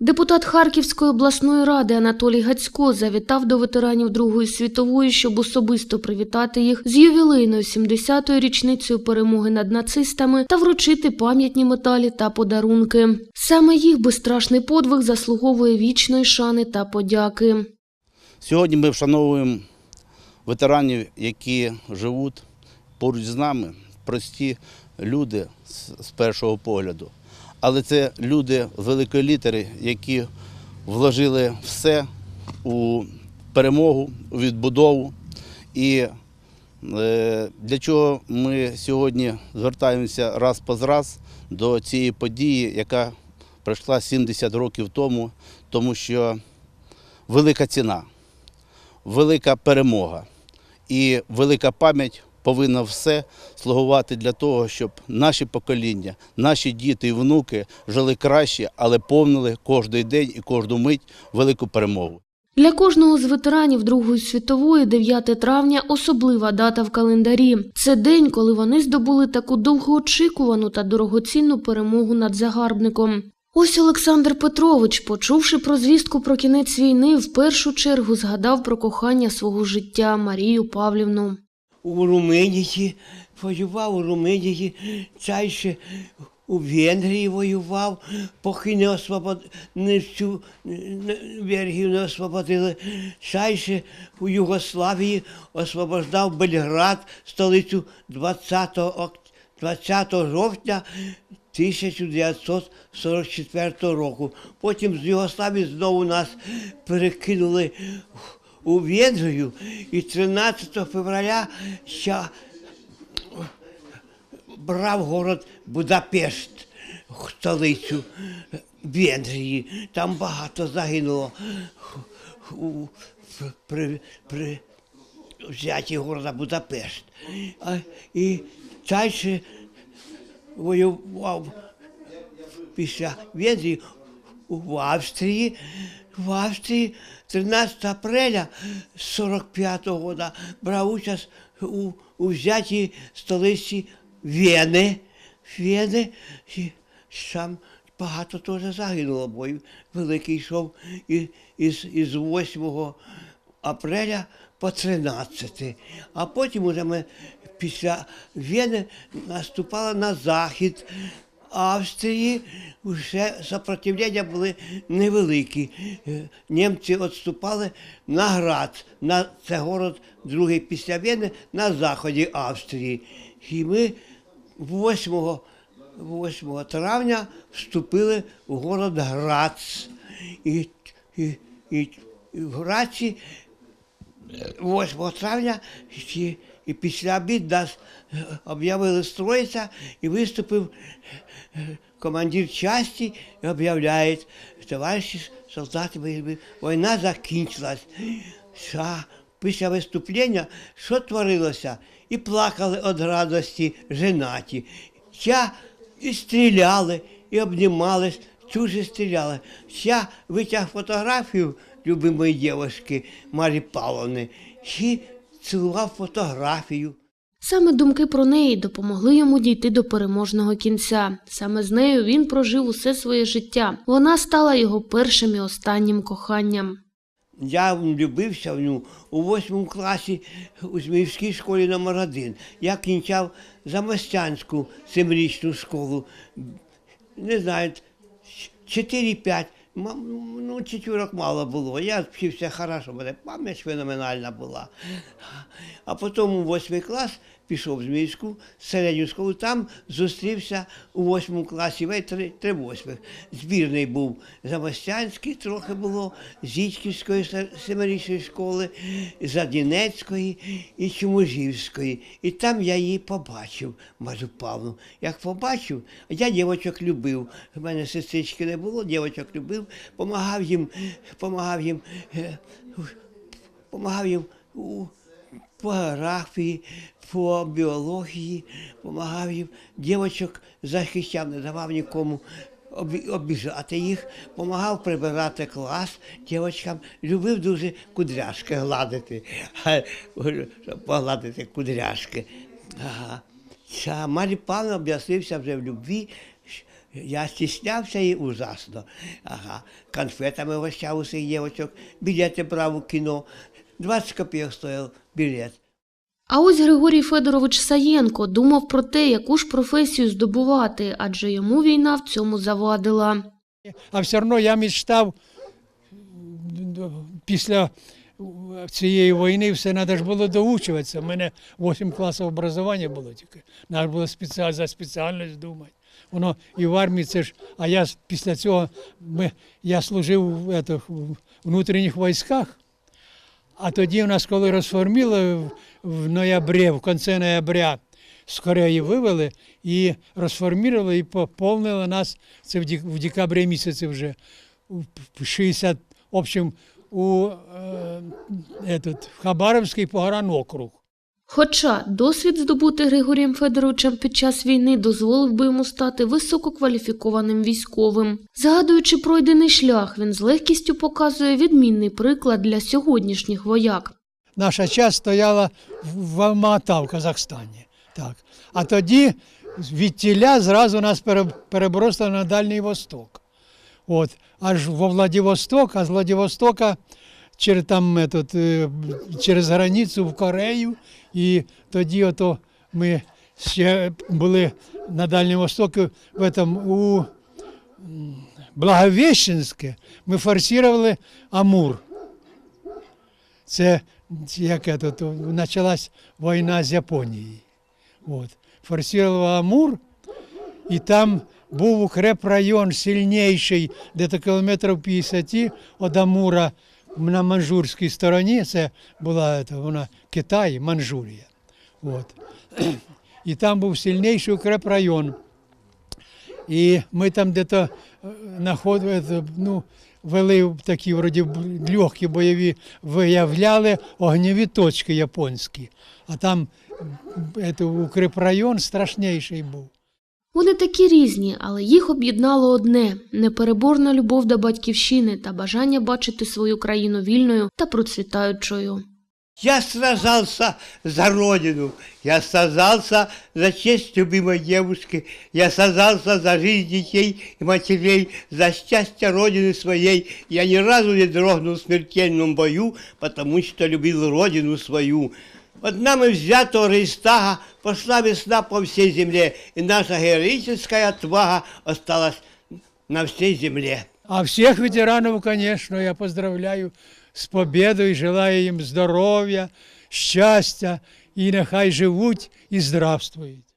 Депутат Харківської обласної ради Анатолій Гацько завітав до ветеранів Другої світової, щоб особисто привітати їх з ювілейною 70-ю річницею перемоги над нацистами та вручити пам'ятні медалі та подарунки. Саме їх безстрашний подвиг заслуговує вічної шани та подяки. Сьогодні ми вшановуємо ветеранів, які живуть поруч з нами, прості люди з першого погляду. Але це люди великої літери, які вложили все у перемогу, у відбудову. І е, для чого ми сьогодні звертаємося раз по раз до цієї події, яка пройшла 70 років тому, тому що велика ціна велика перемога і велика пам'ять повинна все слугувати для того, щоб наші покоління, наші діти і внуки жили краще, але повнили кожний день і кожну мить велику перемогу. Для кожного з ветеранів Другої світової 9 травня особлива дата в календарі. Це день, коли вони здобули таку довгоочікувану та дорогоцінну перемогу над загарбником. Ось Олександр Петрович, почувши про звістку про кінець війни, в першу чергу згадав про кохання свого життя Марію Павлівну. У Румунії воював, у Румунії, цей ще у Венгрії воював, поки не освобод... не не освободили. Цей ще у Югославії освобождав Бельград, столицю 20, ок- 20 жовтня 1944 року. Потім з Югославії знову нас перекинули у Венгрію і 13 февраля ще брав город Будапешт, столицю Венгрії. Там багато загинуло у, при, при взятті города Будапешт. А, і далі воював після Венгрії в Австрії. В Австрії 13 апреля 45-го року брав участь у, у взятті столиці Вени. Вени. І Там багато теж загинуло, бо великий йшов із, із 8 апреля по 13. А потім уже ми після Вени наступали на захід Австрії, вже сопротивлення були невеликі. Е, Німці відступали на Грац, на це город другий після Вени на заході Австрії. І ми 8 8 травня вступили в город Грац. І, і, і, і в Граці 8 травня і після обід нас е, об'явили строїться і виступив е, командир часті і об'являє, товариші солдати, мої, війна закінчилась. Після виступлення, що творилося? І плакали від радості женаті. Я і стріляли, і обнімались, чуже стріляли. Я витяг фотографію любимої дівчинки Марі Павловни цілував фотографію. Саме думки про неї допомогли йому дійти до переможного кінця. Саме з нею він прожив усе своє життя. Вона стала його першим і останнім коханням. Я влюбився в нього у восьмому класі у Зміївській школі номер 1 Я кінчав Замостянську семирічну школу. Не знаю, 4-5. Ну, четвірок мало було. Я вчився хорошо, мене пам'ять феноменальна була. А потім у восьмий клас пішов в Зміївську середню школу, там зустрівся у восьмому класі, вей три, три восьмих. Збірний був Замостянський, трохи було, Зічківської се- семирічної школи, Задінецької і Чуможівської. І там я її побачив, Марю Павловну. Як побачив, я дівочок любив. У мене сестрички не було, дівочок любив, помагав їм, помагав їм, е, помагав їм у по географії, по біології, допомагав їм, дівочок захищав, не давав нікому обіжати їх, допомагав прибирати клас дівчатам, любив дуже кудряшки гладити, погладити кудряшки. Ага. А Марі Павловна об'яснився вже в любві, Я стіснявся і ужасно. Ага. Конфетами гощав усіх дівчаток, білети брав у кіно. 20 копійок стояв білет. А ось Григорій Федорович Саєнко думав про те, яку ж професію здобувати, адже йому війна в цьому завадила. А все одно я мечтав після цієї війни все треба ж було доучуватися. У мене 8 класів образування було тільки. Треба було спеціаль, за спеціальність думати. Воно і в армії це ж. А я після цього ми, я служив в, ето, в внутрішніх військах. А тоді у нас, коли розформіли в, в ноябрі, в кінці ноября, з Кореї вивели і розформували і поповнили нас, це в, декабрі місяці вже, в 60, в общем, у е, этот, Хабаровський погранокруг. Хоча досвід здобути Григорієм Федоровичем під час війни дозволив би йому стати висококваліфікованим військовим. Згадуючи пройдений шлях, він з легкістю показує відмінний приклад для сьогоднішніх вояк. Наша часть стояла в Алмата в Казахстані. Так. А тоді від тіля зразу нас пере- перебросили на Дальній Восток. От, аж во Владивосток, а з Владивостока через, там, этот, е, через границю в Корею. І тоді ото ми ще були на Дальньому Востоку в этом, у Благовещенське, ми форсували Амур. Це як це, то почалась війна з Японією. От. Форсував Амур, і там був укрепрайон сильніший, де-то кілометрів 50 від Амура на манжурській стороні, це була вона Китай, Манжурія. От. І там був сильніший укрепрайон. І ми там де-то е, наход- е, ну, вели такі вроді легкі бойові, виявляли огневі точки японські. А там е, це, укрепрайон страшніший був. Вони такі різні, але їх об'єднало одне непереборна любов до батьківщини та бажання бачити свою країну вільною та процвітаючою. Я сражался за родину, я сражался за честь любимой девушки, я сражался за жизнь детей и матерей, за счастье родины своей. Я ни разу не дрогнул в смертельном бою, потому что любил родину свою. Под нами взятого Рейстага пошла весна по всей земле, и наша героическая отвага осталась на всей земле. А всіх ветеранів, звісно, я поздравляю з победою, желаю їм здоров'я, щастя і нехай живуть і здравствують.